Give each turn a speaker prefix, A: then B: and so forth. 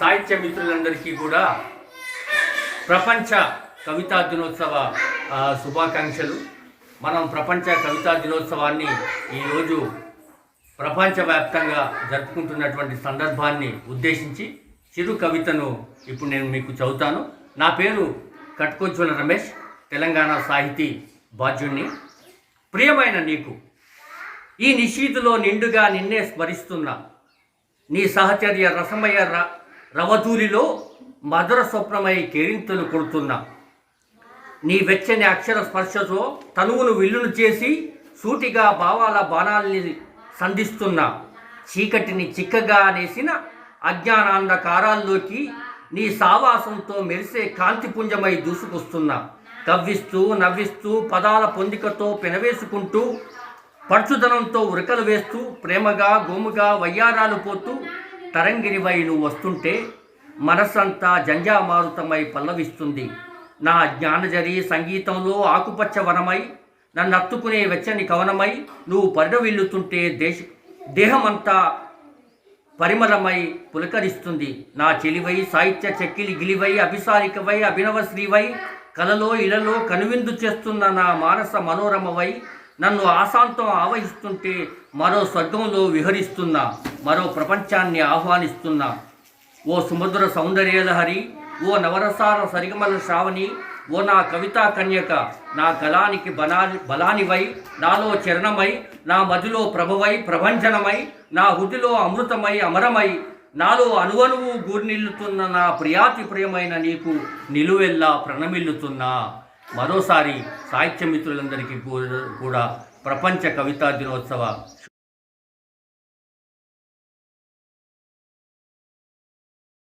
A: సాహిత్య మిత్రులందరికీ కూడా ప్రపంచ కవితా దినోత్సవ శుభాకాంక్షలు. మనం ప్రపంచ కవితా దినోత్సవాన్ని ఈరోజు ప్రపంచవ్యాప్తంగా జరుపుకుంటున్నటువంటి సందర్భాన్ని ఉద్దేశించి చిరు కవితను ఇప్పుడు నేను మీకు చదువుతాను. నా పేరు కట్కొంచుల రమేష్ తెలంగాణ సాహితీ బాధ్యుణ్ణి. ప్రియమైన నీకు ఈ నిశీతులో నిండుగా నిన్నే స్మరిస్తున్నా నీ సహచర్య రసమయ రవధూలిలో మధుర స్వప్నమై కేరింతలు కొడుతున్నా. నీ వెచ్చని అక్షర స్పర్శతో తనువును విల్లును చేసి సూటిగా భావాల బాణాల్ని సంధిస్తున్నా. చీకటిని చిక్కగా నేసిన అజ్ఞానాంధకారాల్లోకి నీ సావాసంతో మెరిసే కాంతిపుంజమై దూసుకొస్తున్నా. కవ్విస్తూ నవ్విస్తూ పదాల పొందికతో పెనవేసుకుంటూ పడుచుదనంతో ఉరకలు వేస్తూ ప్రేమగా గోముగా వయ్యారాలు పోతూ తరంగిరివై నువ్వు వస్తుంటే మనస్సంతా జంజామారుతమై పల్లవిస్తుంది. నా జ్ఞానజరి సంగీతంలో ఆకుపచ్చ వనమై నన్ను అత్తుకునే వెచ్చని కవనమై నువ్వు పరిడవిల్లుతుంటే దేశ దేహమంతా పరిమళమై పులకరిస్తుంది. నా చెలివై సాహిత్య చెక్కిలి గిలివై అభిసారికవై అభినవ శ్రీవై కలలో ఇలలో కనువిందు చేస్తున్న నా మానస మనోరమవై నన్ను ఆశాంతం ఆవహిస్తుంటే మరో స్వర్గంలో విహరిస్తున్నా. మరో ప్రపంచాన్ని ఆహ్వానిస్తున్నాం ఓ సుముద్ర సౌందర్యలహరి ఓ నవరసార సరిగమల శ్రావణి ఓ నా కవితా కన్యక నా కళానికి బలాని బలానివై నాలో చరణమై నా మదిలో ప్రభవై ప్రభంజనమై నా హృదిలో అమృతమై అమరమై నాలో అనువనువు గూర్నిల్లుతున్న నా ప్రియాతి ప్రియమైన నీకు నిలువెల్లా ప్రణమిల్లుతున్నా. మరోసారి సాహిత్య మిత్రులందరికీ కూ- కూడా ప్రపంచ కవితా దినోత్సవ